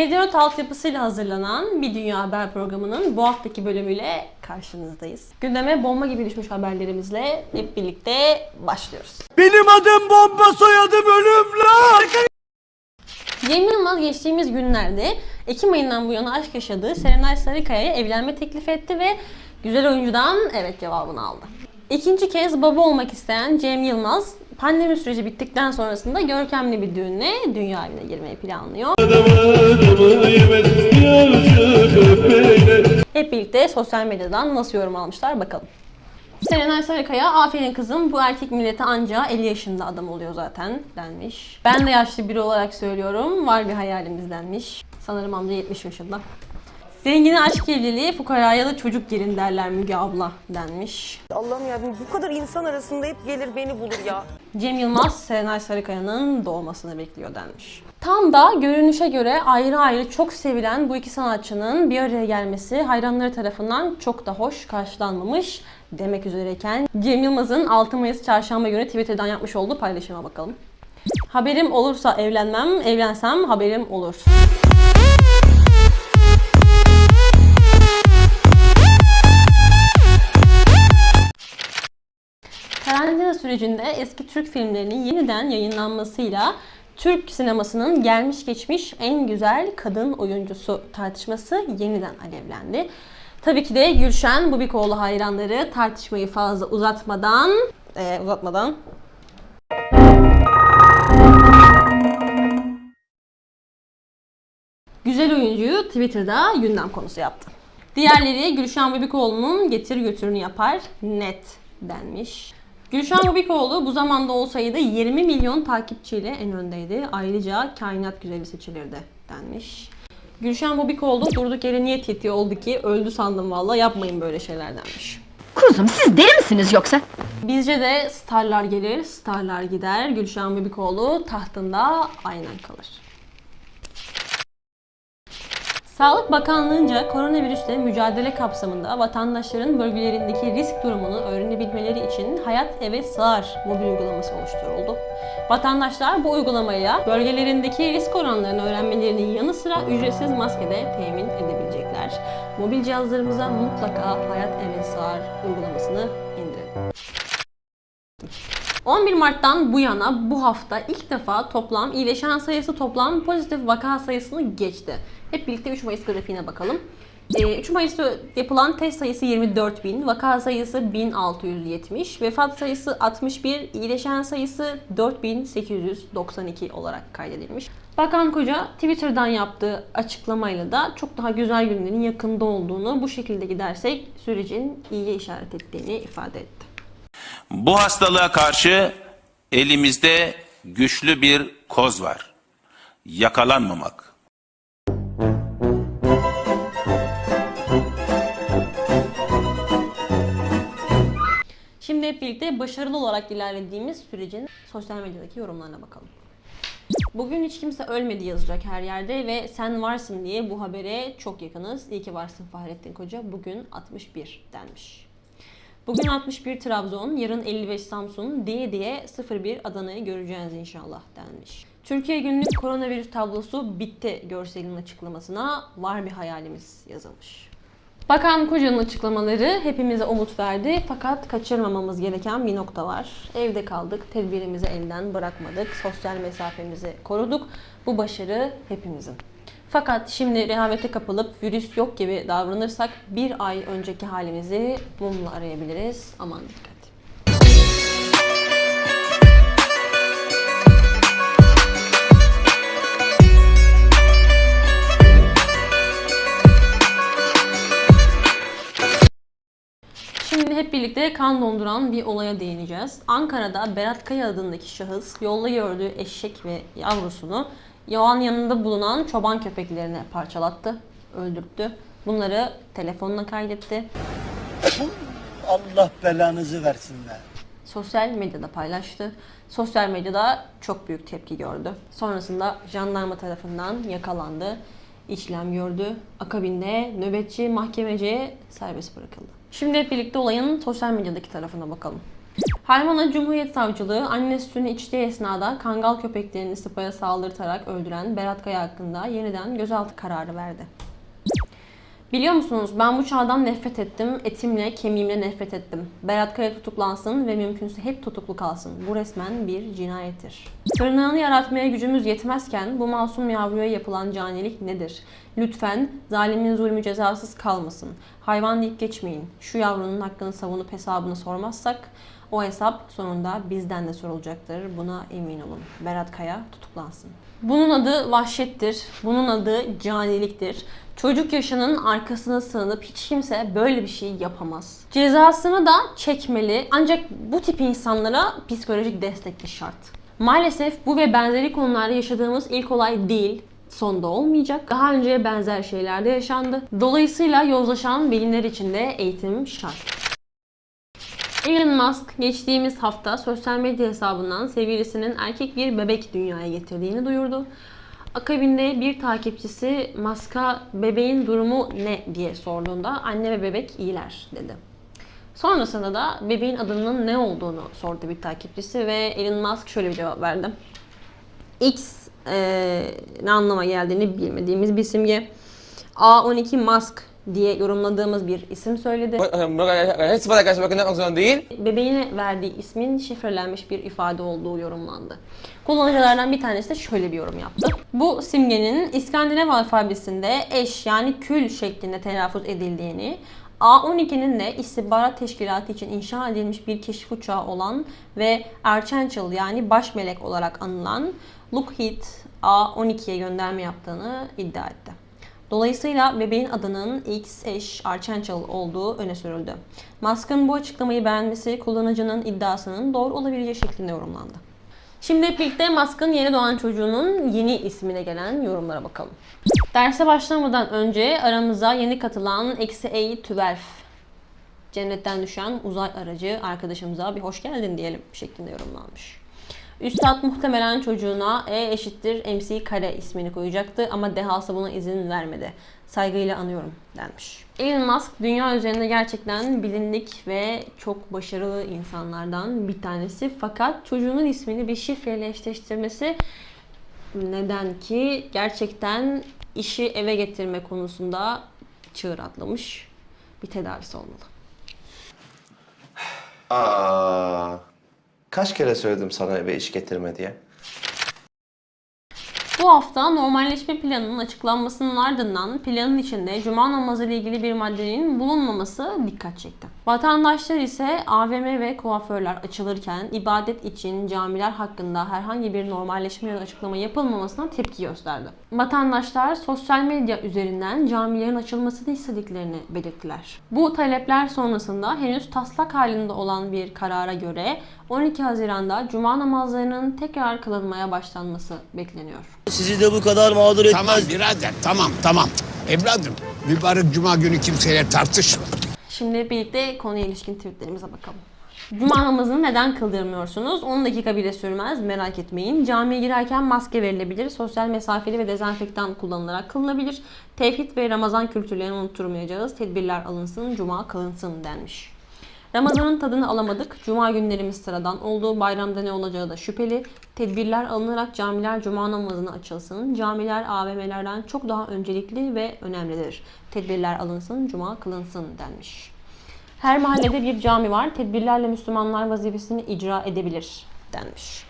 Medianot altyapısıyla hazırlanan Bir Dünya Haber programının bu haftaki bölümüyle karşınızdayız. Gündeme bomba gibi düşmüş haberlerimizle hep birlikte başlıyoruz. Benim adım bomba soyadım ölüm lan. Cem Yılmaz geçtiğimiz günlerde Ekim ayından bu yana aşk yaşadığı Serenay Sarıkaya'ya evlenme teklif etti ve güzel oyuncudan evet cevabını aldı. İkinci kez baba olmak isteyen Cem Yılmaz pandemi süreci bittikten sonrasında görkemli bir düğünle dünya evine girmeyi planlıyor. Hep birlikte sosyal medyadan nasıl yorum almışlar bakalım. Serenay Sarıkaya, aferin kızım bu erkek milleti anca 50 yaşında adam oluyor zaten denmiş. Ben de yaşlı biri olarak söylüyorum, var bir hayalimiz denmiş. Sanırım amca 70 yaşında. Zengine aşk evliliği, fukaraya da çocuk gelin derler Müge abla denmiş. Allah'ım ya bu kadar insan arasında hep gelir beni bulur ya. Cem Yılmaz, Serenay Sarıkaya'nın doğmasını bekliyor denmiş. Tam da görünüşe göre ayrı ayrı çok sevilen bu iki sanatçının bir araya gelmesi hayranları tarafından çok da hoş karşılanmamış demek üzereyken Cem Yılmaz'ın 6 Mayıs çarşamba günü Twitter'dan yapmış olduğu paylaşıma bakalım. Haberim olursa evlenmem, evlensem haberim olur. Sürecinde eski Türk filmlerinin yeniden yayınlanmasıyla Türk sinemasının gelmiş geçmiş en güzel kadın oyuncusu tartışması yeniden alevlendi. Tabii ki de Gülşen Bubikoğlu hayranları tartışmayı fazla uzatmadan eee, uzatmadan güzel oyuncuyu Twitter'da gündem konusu yaptı. Diğerleri Gülşen Bubikoğlu'nun getir götürünü yapar net denmiş. Gülşen Bubikoğlu bu zamanda olsaydı 20 milyon takipçiyle en öndeydi. Ayrıca kainat güzeli seçilirdi denmiş. Gülşen Bubikoğlu durduk yere niye titi oldu ki öldü sandım valla yapmayın böyle şeyler denmiş. Kuzum siz deli misiniz yoksa? Bizce de starlar gelir, starlar gider. Gülşen Bubikoğlu tahtında aynen kalır. Sağlık Bakanlığı'nca koronavirüsle mücadele kapsamında vatandaşların bölgelerindeki risk durumunu öğrenebilmeleri için Hayat Eve Sığar mobil uygulaması oluşturuldu. Vatandaşlar bu uygulamayla bölgelerindeki risk oranlarını öğrenmelerinin yanı sıra ücretsiz maske de temin edebilecekler. Mobil cihazlarımıza mutlaka Hayat Eve Sığar uygulamasını indirin. 11 Mart'tan bu yana bu hafta ilk defa toplam iyileşen sayısı toplam pozitif vaka sayısını geçti. Hep birlikte 3 Mayıs grafiğine bakalım. Ee, 3 Mayıs'ta yapılan test sayısı 24.000, vaka sayısı 1670, vefat sayısı 61, iyileşen sayısı 4892 olarak kaydedilmiş. Bakan Koca Twitter'dan yaptığı açıklamayla da çok daha güzel günlerin yakında olduğunu bu şekilde gidersek sürecin iyiye işaret ettiğini ifade etti. Bu hastalığa karşı elimizde güçlü bir koz var. Yakalanmamak. Şimdi hep birlikte başarılı olarak ilerlediğimiz sürecin sosyal medyadaki yorumlarına bakalım. Bugün hiç kimse ölmedi yazacak her yerde ve sen varsın diye bu habere çok yakınız. İyi ki varsın Fahrettin Koca. Bugün 61 denmiş. Bugün 61 Trabzon, yarın 55 Samsun, diye diye 01 Adana'yı göreceğiz inşallah denmiş. Türkiye günlük koronavirüs tablosu bitti görselin açıklamasına var bir hayalimiz yazılmış. Bakan Koca'nın açıklamaları hepimize umut verdi fakat kaçırmamamız gereken bir nokta var. Evde kaldık, tedbirimizi elden bırakmadık, sosyal mesafemizi koruduk. Bu başarı hepimizin. Fakat şimdi rehavete kapılıp virüs yok gibi davranırsak bir ay önceki halimizi mumla arayabiliriz. Aman dikkat. Şimdi hep birlikte kan donduran bir olaya değineceğiz. Ankara'da Berat Kaya adındaki şahıs yolda gördüğü eşek ve yavrusunu yolun yanında bulunan çoban köpeklerine parçalattı, öldürttü. Bunları telefonuna kaydetti. Allah belanızı versin be. Sosyal medyada paylaştı. Sosyal medyada çok büyük tepki gördü. Sonrasında jandarma tarafından yakalandı, işlem gördü. Akabinde nöbetçi mahkemeciye serbest bırakıldı. Şimdi hep birlikte olayın sosyal medyadaki tarafına bakalım. Haymana Cumhuriyet Savcılığı anne sütünü içtiği esnada kangal köpeklerini sıpaya saldırtarak öldüren Berat Kaya hakkında yeniden gözaltı kararı verdi. Biliyor musunuz ben bu çağdan nefret ettim, etimle, kemiğimle nefret ettim. Berat Kaya tutuklansın ve mümkünse hep tutuklu kalsın. Bu resmen bir cinayettir. Tırnağını yaratmaya gücümüz yetmezken bu masum yavruya yapılan canilik nedir? Lütfen zalimin zulmü cezasız kalmasın. Hayvan deyip geçmeyin. Şu yavrunun hakkını savunup hesabını sormazsak o hesap sonunda bizden de sorulacaktır. Buna emin olun. Berat Kaya tutuklansın. Bunun adı vahşettir. Bunun adı caniliktir. Çocuk yaşının arkasına sığınıp hiç kimse böyle bir şey yapamaz. Cezasını da çekmeli. Ancak bu tip insanlara psikolojik destek de şart. Maalesef bu ve benzeri konularda yaşadığımız ilk olay değil sonda olmayacak. Daha önce benzer şeyler de yaşandı. Dolayısıyla yozlaşan veliler için de eğitim şart. Elon Musk geçtiğimiz hafta sosyal medya hesabından sevgilisinin erkek bir bebek dünyaya getirdiğini duyurdu. Akabinde bir takipçisi Musk'a bebeğin durumu ne diye sorduğunda anne ve bebek iyiler dedi. Sonrasında da bebeğin adının ne olduğunu sordu bir takipçisi ve Elon Musk şöyle bir cevap verdi. X eee, ne anlama geldiğini bilmediğimiz bir simge. A12 Musk diye yorumladığımız bir isim söyledi. Bakılmak zorunda değil. bebeğine verdiği ismin şifrelenmiş bir ifade olduğu yorumlandı. Kullanıcılardan bir tanesi de şöyle bir yorum yaptı. Bu simgenin İskandinav alfabesinde eş yani kül şeklinde telaffuz edildiğini, A12'nin de istihbarat teşkilatı için inşa edilmiş bir keşif uçağı olan ve Archangel yani baş melek olarak anılan Lockheed A12'ye gönderme yaptığını iddia etti. Dolayısıyla bebeğin adının X-Eş Archangel olduğu öne sürüldü. Musk'ın bu açıklamayı beğenmesi kullanıcının iddiasının doğru olabileceği şeklinde yorumlandı. Şimdi hep birlikte Musk'ın yeni doğan çocuğunun yeni ismine gelen yorumlara bakalım. Derse başlamadan önce aramıza yeni katılan eksi A12 cennetten düşen uzay aracı arkadaşımıza bir hoş geldin diyelim şeklinde yorumlanmış. Üstad muhtemelen çocuğuna E eşittir MC kare ismini koyacaktı ama dehası buna izin vermedi. Saygıyla anıyorum denmiş. Elon Musk dünya üzerinde gerçekten bilindik ve çok başarılı insanlardan bir tanesi. Fakat çocuğunun ismini bir şifreyle eşleştirmesi neden ki gerçekten işi eve getirme konusunda çığır atlamış bir tedavisi olmalı. Aa, kaç kere söyledim sana eve iş getirme diye. Bu hafta normalleşme planının açıklanmasının ardından planın içinde cuma namazı ile ilgili bir maddenin bulunmaması dikkat çekti. Vatandaşlar ise AVM ve kuaförler açılırken ibadet için camiler hakkında herhangi bir normalleşme ya da açıklama yapılmamasına tepki gösterdi. Vatandaşlar sosyal medya üzerinden camilerin açılmasını istediklerini belirttiler. Bu talepler sonrasında henüz taslak halinde olan bir karara göre 12 Haziran'da cuma namazlarının tekrar kılınmaya başlanması bekleniyor. Sizi de bu kadar mağdur etmez. Tamam birader tamam tamam. Evladım mübarek cuma günü kimseyle tartışma. Şimdi birlikte konuya ilişkin tweetlerimize bakalım. Cuma namazını neden kıldırmıyorsunuz? 10 dakika bile sürmez merak etmeyin. Camiye girerken maske verilebilir. Sosyal mesafeli ve dezenfektan kullanılarak kılınabilir. Tevhid ve Ramazan kültürlerini unutturmayacağız. Tedbirler alınsın, cuma kılınsın denmiş. Ramazanın tadını alamadık. Cuma günlerimiz sıradan oldu. Bayramda ne olacağı da şüpheli. Tedbirler alınarak camiler cuma namazına açılsın. Camiler AVM'lerden çok daha öncelikli ve önemlidir. Tedbirler alınsın, cuma kılınsın denmiş. Her mahallede bir cami var. Tedbirlerle Müslümanlar vazifesini icra edebilir denmiş.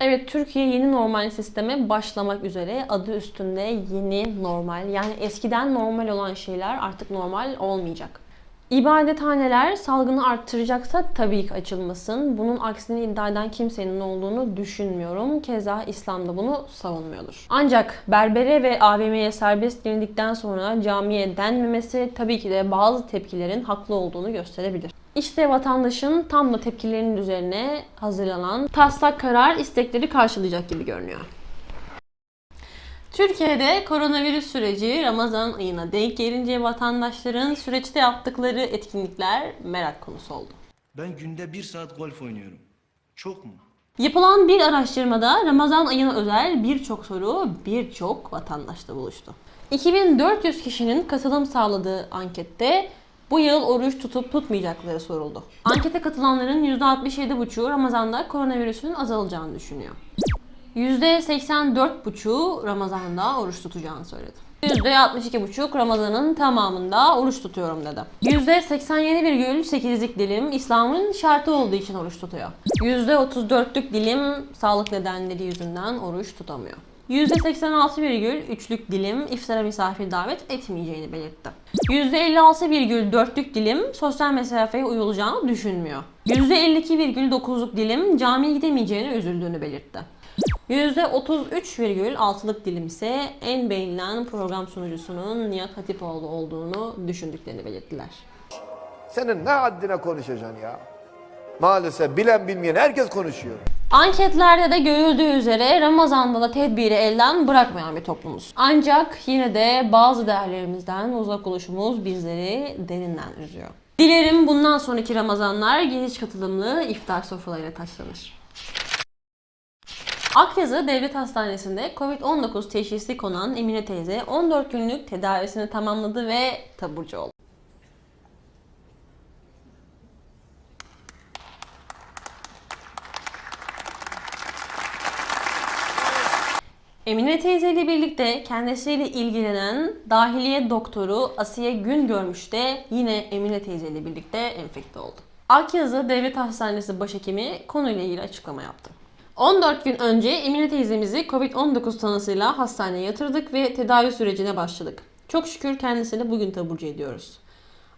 Evet Türkiye yeni normal sisteme başlamak üzere adı üstünde yeni normal. Yani eskiden normal olan şeyler artık normal olmayacak. İbadethaneler salgını arttıracaksa tabii ki açılmasın. Bunun aksini iddia eden kimsenin olduğunu düşünmüyorum. Keza İslam'da bunu savunmuyordur. Ancak berbere ve AVM'ye serbest girildikten sonra camiye denmemesi tabii ki de bazı tepkilerin haklı olduğunu gösterebilir. İşte vatandaşın tam da tepkilerinin üzerine hazırlanan taslak karar istekleri karşılayacak gibi görünüyor. Türkiye'de koronavirüs süreci Ramazan ayına denk gelince vatandaşların süreçte yaptıkları etkinlikler merak konusu oldu. Ben günde bir saat golf oynuyorum. Çok mu? Yapılan bir araştırmada Ramazan ayına özel birçok soru birçok vatandaşla buluştu. 2400 kişinin katılım sağladığı ankette Bu yıl oruç tutup tutmayacakları soruldu. Ankete katılanların %67,5'u Ramazan'da koronavirüsün azalacağını düşünüyor. %84,5'u Ramazan'da oruç tutacağını söyledi. %62,5 Ramazan'ın tamamında oruç tutuyorum dedi. %87,8'lik dilim İslam'ın şartı olduğu için oruç tutuyor. %34'lük dilim sağlık nedenleri yüzünden oruç tutamıyor. %86,3'lük dilim iftara misafir davet etmeyeceğini belirtti. %56,4'lük dilim sosyal mesafeye uyulacağını düşünmüyor. %52,9'luk dilim camiye gidemeyeceğine üzüldüğünü belirtti. %33,6'lık dilim ise en beğenilen program sunucusunun Nihat Hatipoğlu olduğunu düşündüklerini belirttiler. Senin ne haddine konuşacaksın ya? Maalesef bilen bilmeyen herkes konuşuyor. Anketlerde de görüldüğü üzere Ramazan'da da tedbiri elden bırakmayan bir toplumuz. Ancak yine de bazı değerlerimizden uzak oluşumuz bizleri derinden üzüyor. Dilerim bundan sonraki Ramazanlar geniş katılımlı iftar sofralarıyla taşlanır. Akyazı Devlet Hastanesi'nde Covid-19 teşhisi konan Emine teyze 14 günlük tedavisini tamamladı ve taburcu oldu. Emine teyze ile birlikte kendisiyle ilgilenen dahiliye doktoru Asiye Güngörmüş de yine Emine teyze ile birlikte enfekte oldu. Akyazı Devlet Hastanesi başhekimi konuyla ilgili açıklama yaptı. 14 gün önce Emine teyzemizi Covid-19 tanısıyla hastaneye yatırdık ve tedavi sürecine başladık. Çok şükür kendisini bugün taburcu ediyoruz.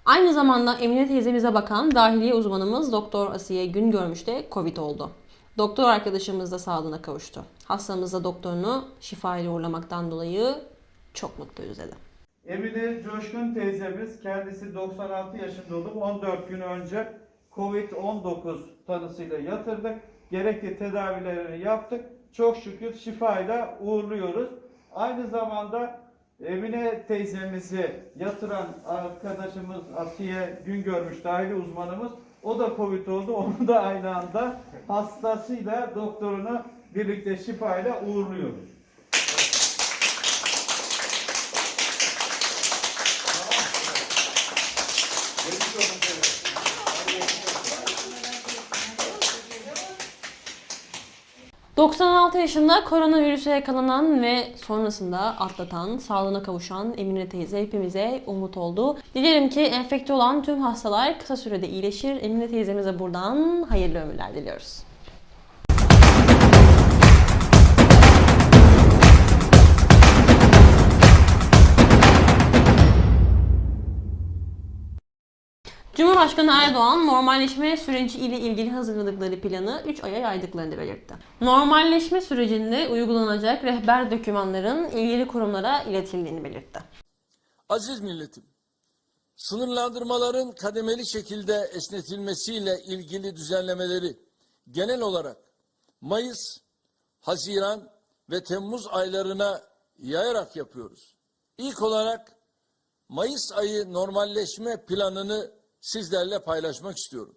Aynı zamanda Emine teyzemize bakan dahiliye uzmanımız Doktor Asiye Güngörmüş de Covid oldu. Doktor arkadaşımız da sağlığına kavuştu. Hastamız da doktorunu şifayla uğurlamaktan dolayı çok mutluyuz dedi. Emine Coşkun teyzemiz kendisi 96 yaşında olup 14 gün önce Covid-19 tanısıyla yatırdık. Gerekli tedavilerini yaptık. Çok şükür şifayla uğurluyoruz. Aynı zamanda Emine teyzemizi yatıran arkadaşımız Asiye Güngörmüş dahili uzmanımız o da Covid oldu. Onu da aynı anda hastasıyla doktorunu birlikte şifayla uğurluyoruz. — 96 yaşında koronavirüse yakalanan ve sonrasında atlatan, sağlığına kavuşan Emine teyze hepimize umut oldu. Dilerim ki enfekte olan tüm hastalar kısa sürede iyileşir. Emine teyzemize buradan hayırlı ömürler diliyoruz. Cumhurbaşkanı Erdoğan normalleşme süreci ile ilgili hazırladıkları planı 3 aya yaydıklarını belirtti. Normalleşme sürecinde uygulanacak rehber dokümanların ilgili kurumlara iletildiğini belirtti. Aziz milletim, sınırlandırmaların kademeli şekilde esnetilmesiyle ilgili düzenlemeleri genel olarak Mayıs, Haziran ve Temmuz aylarına yayarak yapıyoruz. İlk olarak Mayıs ayı normalleşme planını sizlerle paylaşmak istiyorum.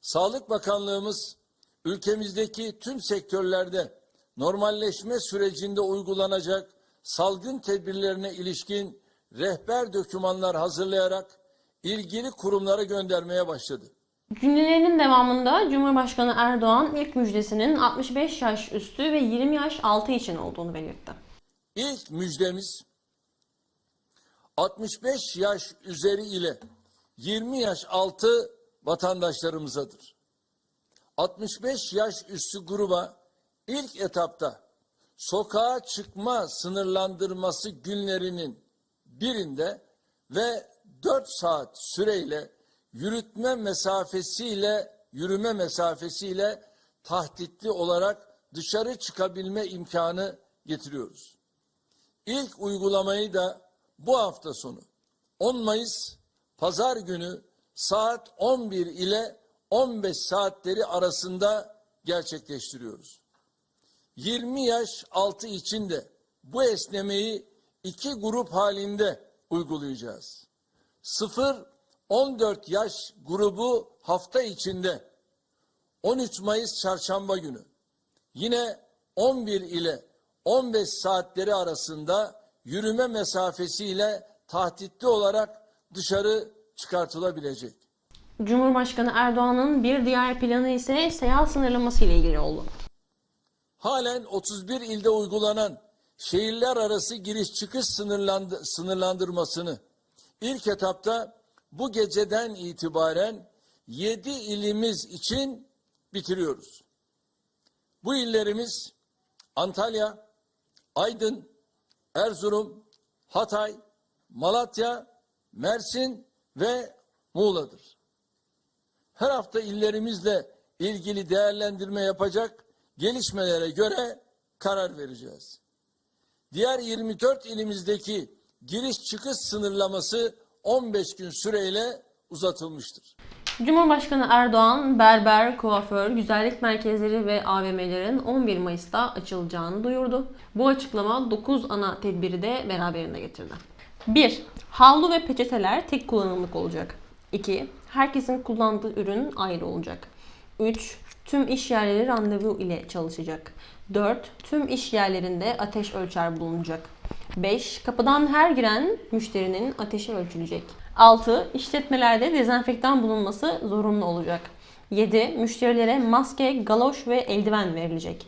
Sağlık Bakanlığımız ülkemizdeki tüm sektörlerde normalleşme sürecinde uygulanacak salgın tedbirlerine ilişkin rehber dokümanlar hazırlayarak ilgili kurumlara göndermeye başladı. Cümlelerinin devamında Cumhurbaşkanı Erdoğan ilk müjdesinin 65 yaş üstü ve 20 yaş altı için olduğunu belirtti. İlk müjdemiz 65 yaş üzeri ile 20 yaş altı vatandaşlarımızadır. 65 yaş üstü gruba ilk etapta sokağa çıkma sınırlandırması günlerinin birinde ve 4 saat süreyle yürütme mesafesiyle yürüme mesafesiyle tahtitli olarak dışarı çıkabilme imkanı getiriyoruz. İlk uygulamayı da bu hafta sonu 10 Mayıs Pazar günü saat 11 ile 15 saatleri arasında gerçekleştiriyoruz. 20 yaş altı için de bu esnemeyi iki grup halinde uygulayacağız. 0-14 yaş grubu hafta içinde 13 Mayıs çarşamba günü yine 11 ile 15 saatleri arasında yürüme mesafesiyle tahtitli olarak dışarı çıkartılabilecek. Cumhurbaşkanı Erdoğan'ın bir diğer planı ise seyahat sınırlaması ile ilgili oldu. Halen 31 ilde uygulanan şehirler arası giriş çıkış sınırlandı, sınırlandırmasını ilk etapta bu geceden itibaren 7 ilimiz için bitiriyoruz. Bu illerimiz Antalya, Aydın, Erzurum, Hatay, Malatya, Mersin ve Muğla'dır. Her hafta illerimizle ilgili değerlendirme yapacak, gelişmelere göre karar vereceğiz. Diğer 24 ilimizdeki giriş çıkış sınırlaması 15 gün süreyle uzatılmıştır. Cumhurbaşkanı Erdoğan, berber, kuaför, güzellik merkezleri ve AVM'lerin 11 Mayıs'ta açılacağını duyurdu. Bu açıklama 9 ana tedbiri de beraberinde getirdi. 1. Havlu ve peçeteler tek kullanımlık olacak. 2. Herkesin kullandığı ürün ayrı olacak. 3. Tüm iş yerleri randevu ile çalışacak. 4. Tüm iş yerlerinde ateş ölçer bulunacak. 5. Kapıdan her giren müşterinin ateşi ölçülecek. 6. İşletmelerde dezenfektan bulunması zorunlu olacak. 7. Müşterilere maske, galoş ve eldiven verilecek.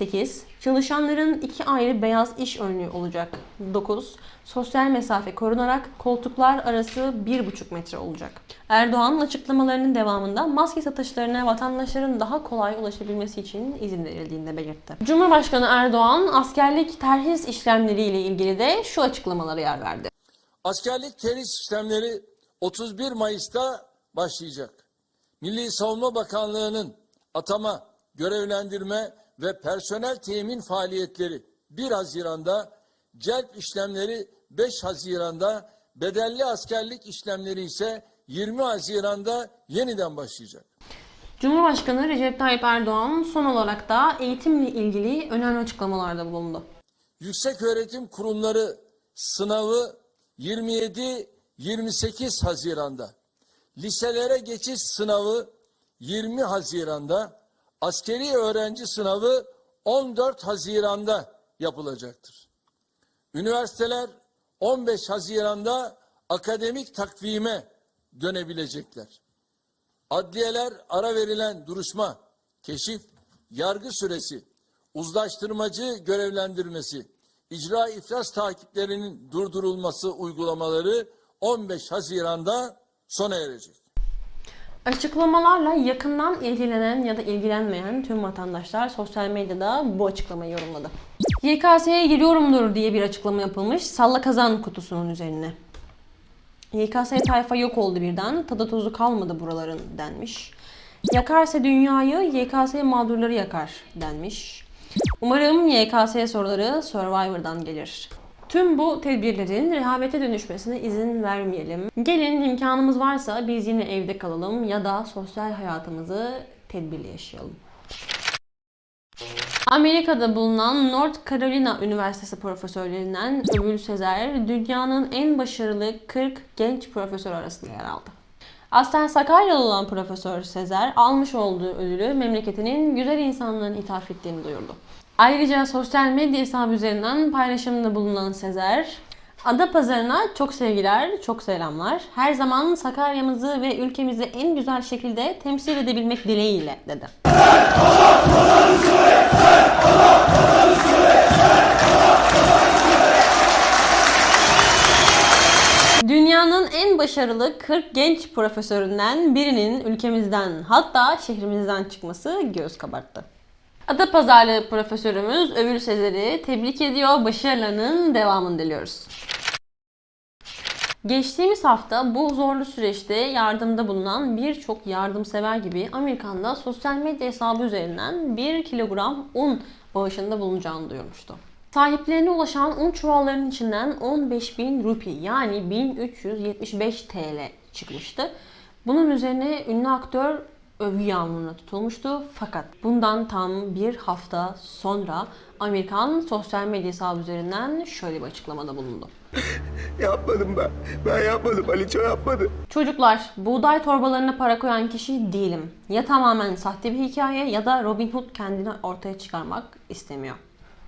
8. Çalışanların iki ayrı beyaz iş önlüğü olacak. 9. Sosyal mesafe korunarak koltuklar arası 1,5 metre olacak. Erdoğan'ın açıklamalarının devamında maske satışlarına vatandaşların daha kolay ulaşabilmesi için izin verildiğini de belirtti. Cumhurbaşkanı Erdoğan askerlik terhis işlemleriyle ilgili de şu açıklamalara yer verdi. Askerlik terhis işlemleri 31 Mayıs'ta başlayacak. Milli Savunma Bakanlığı'nın atama, görevlendirme ve personel temin faaliyetleri 1 Haziran'da, celp işlemleri 5 Haziran'da, bedelli askerlik işlemleri ise 20 Haziran'da yeniden başlayacak. Cumhurbaşkanı Recep Tayyip Erdoğan son olarak da eğitimle ilgili önemli açıklamalarda bulundu. Yüksek Öğretim Kurumları sınavı 27-28 Haziran'da, liselere geçiş sınavı 20 Haziran'da, askeri öğrenci sınavı 14 Haziran'da yapılacaktır. Üniversiteler 15 Haziran'da akademik takvime dönebilecekler. Adliyeler ara verilen duruşma, keşif, yargı süresi, uzlaştırmacı görevlendirmesi, icra iflas takiplerinin durdurulması uygulamaları 15 Haziran'da sona erecek. Açıklamalarla yakından ilgilenen ya da ilgilenmeyen tüm vatandaşlar sosyal medyada bu açıklamayı yorumladı. YKS'ye giriyorumdur diye bir açıklama yapılmış salla kazan kutusunun üzerine. YKS tayfa yok oldu birden, tadı tuzu kalmadı buraların denmiş. Yakarsa dünyayı, YKS mağdurları yakar denmiş. Umarım YKS soruları Survivor'dan gelir. Tüm bu tedbirlerin rehavete dönüşmesine izin vermeyelim. Gelin imkanımız varsa biz yine evde kalalım ya da sosyal hayatımızı tedbirli yaşayalım. Amerika'da bulunan North Carolina Üniversitesi profesörlerinden Övül Sezer, dünyanın en başarılı 40 genç profesör arasında yer aldı. Aslen Sakaryalı olan Profesör Sezer, almış olduğu ödülü memleketinin güzel insanların ithaf ettiğini duyurdu. Ayrıca sosyal medya hesabı üzerinden paylaşımda bulunan Sezer, Ada pazarına çok sevgiler, çok selamlar. Her zaman Sakarya'mızı ve ülkemizi en güzel şekilde temsil edebilmek dileğiyle dedi. Dünyanın en başarılı 40 genç profesöründen birinin ülkemizden hatta şehrimizden çıkması göz kabarttı. Adapazarlı profesörümüz Övül Sezer'i tebrik ediyor, başarılarının devamını diliyoruz. Geçtiğimiz hafta bu zorlu süreçte yardımda bulunan birçok yardımsever gibi Amerikan'da sosyal medya hesabı üzerinden 1 kilogram un bağışında bulunacağını duyurmuştu. Sahiplerine ulaşan un çuvallarının içinden 15.000 rupi yani 1375 TL çıkmıştı. Bunun üzerine ünlü aktör övgü yağmuruna tutulmuştu. Fakat bundan tam bir hafta sonra Amerikan sosyal medya hesabı üzerinden şöyle bir açıklamada bulundu. Yapmadım ben. Ben yapmadım. Aliço yapmadı. Çocuklar, buğday torbalarına para koyan kişi değilim. Ya tamamen sahte bir hikaye ya da Robin Hood kendini ortaya çıkarmak istemiyor.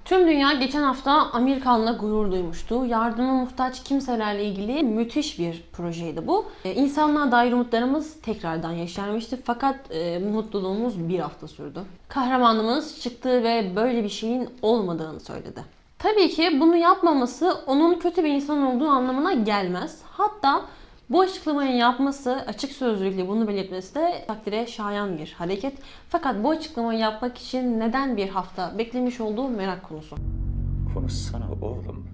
Tüm dünya geçen hafta Amerikan'la gurur duymuştu. Yardıma muhtaç kimselerle ilgili müthiş bir projeydi bu. Ee, İnsanlığa dair umutlarımız tekrardan yaşanmıştı fakat e, mutluluğumuz bir hafta sürdü. Kahramanımız çıktı ve böyle bir şeyin olmadığını söyledi. Tabii ki bunu yapmaması onun kötü bir insan olduğu anlamına gelmez. Hatta bu açıklamayı yapması, açık sözlülükle bunu belirtmesi de takdire şayan bir hareket. Fakat bu açıklamayı yapmak için neden bir hafta beklemiş olduğu merak konusu. Konuşsana oğlum.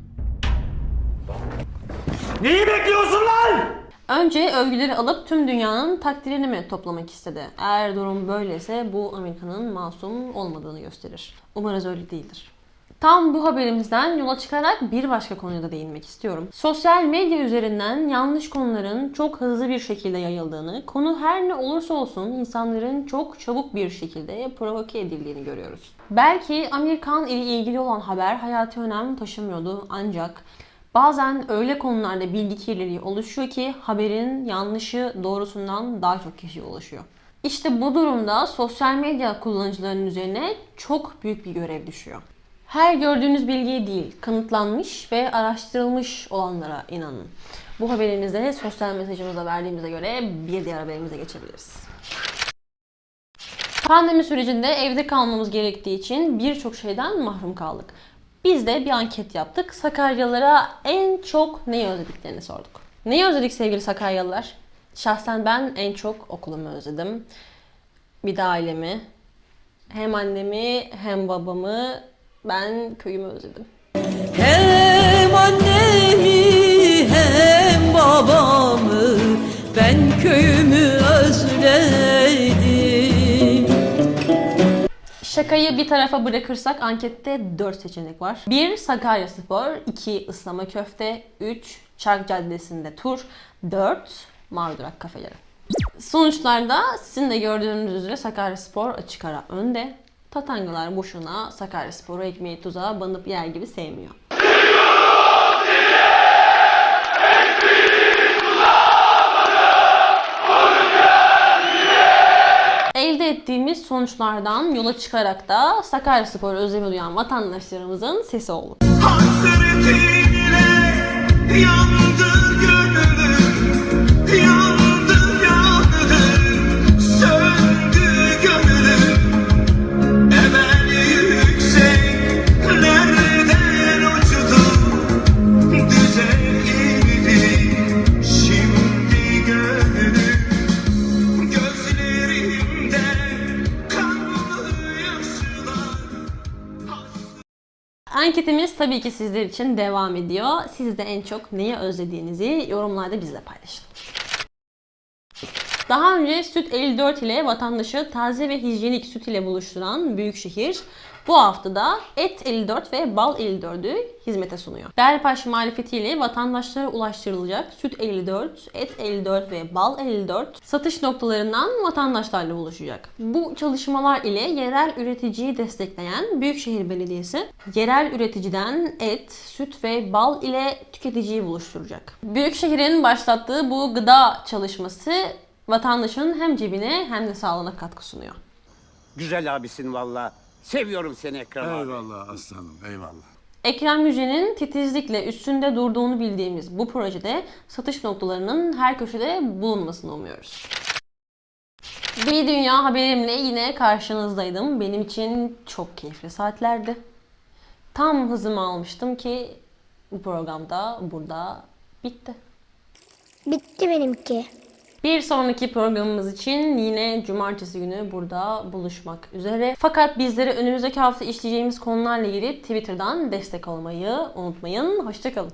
Önce övgüleri alıp tüm dünyanın takdirini mi toplamak istedi? Eğer durum böylese bu Amerika'nın masum olmadığını gösterir. Umarız öyle değildir. Tam bu haberimizden yola çıkarak bir başka konuya da değinmek istiyorum. Sosyal medya üzerinden yanlış konuların çok hızlı bir şekilde yayıldığını, konu her ne olursa olsun insanların çok çabuk bir şekilde provoke edildiğini görüyoruz. Belki Amerikan ile ilgili olan haber hayati önem taşımıyordu ancak Bazen öyle konularda bilgi kirliliği oluşuyor ki haberin yanlışı doğrusundan daha çok kişiye ulaşıyor. İşte bu durumda sosyal medya kullanıcılarının üzerine çok büyük bir görev düşüyor. Her gördüğünüz bilgiye değil, kanıtlanmış ve araştırılmış olanlara inanın. Bu haberimizde sosyal mesajımıza verdiğimize göre bir diğer haberimize geçebiliriz. Pandemi sürecinde evde kalmamız gerektiği için birçok şeyden mahrum kaldık. Biz de bir anket yaptık. Sakaryalılara en çok neyi özlediklerini sorduk. Neyi özledik sevgili Sakaryalılar? Şahsen ben en çok okulumu özledim. Bir de ailemi. Hem annemi hem babamı. Ben köyümü özledim. Hem annemi hem babamı ben köyümü özledim. Şakayı bir tarafa bırakırsak ankette 4 seçenek var. 1. Sakarya Spor 2. ıslama köfte 3. Çark Caddesi'nde tur 4. Mavi Durak kafeleri. Sonuçlarda sizin de gördüğünüz üzere Sakarya Spor açık ara önde. Tatangalar boşuna Sakarya Spor'u ekmeği tuzağa banıp yer gibi sevmiyor. Elde ettiğimiz sonuçlardan yola çıkarak da Sakaryaspor özlemi duyan vatandaşlarımızın sesi olduk. Yandı gönlüm, yandı, Anketimiz tabii ki sizler için devam ediyor. Siz de en çok neyi özlediğinizi yorumlarda bizle paylaşın. Daha önce Süt 54 ile vatandaşı taze ve hijyenik süt ile buluşturan Büyükşehir bu haftada Et 54 ve Bal 54'ü hizmete sunuyor. Değerpaş marifetiyle vatandaşlara ulaştırılacak Süt 54, Et 54 ve Bal 54 satış noktalarından vatandaşlarla buluşacak. Bu çalışmalar ile yerel üreticiyi destekleyen Büyükşehir Belediyesi yerel üreticiden et, süt ve bal ile tüketiciyi buluşturacak. Büyükşehir'in başlattığı bu gıda çalışması vatandaşın hem cebine hem de sağlığına katkı sunuyor. Güzel abisin valla. Seviyorum seni Ekrem abi. Eyvallah aslanım eyvallah. Ekrem Yüce'nin titizlikle üstünde durduğunu bildiğimiz bu projede satış noktalarının her köşede bulunmasını umuyoruz. Bir dünya haberimle yine karşınızdaydım. Benim için çok keyifli saatlerdi. Tam hızımı almıştım ki bu programda burada bitti. Bitti benimki. Bir sonraki programımız için yine cumartesi günü burada buluşmak üzere. Fakat bizlere önümüzdeki hafta işleyeceğimiz konularla ilgili Twitter'dan destek olmayı unutmayın. Hoşçakalın.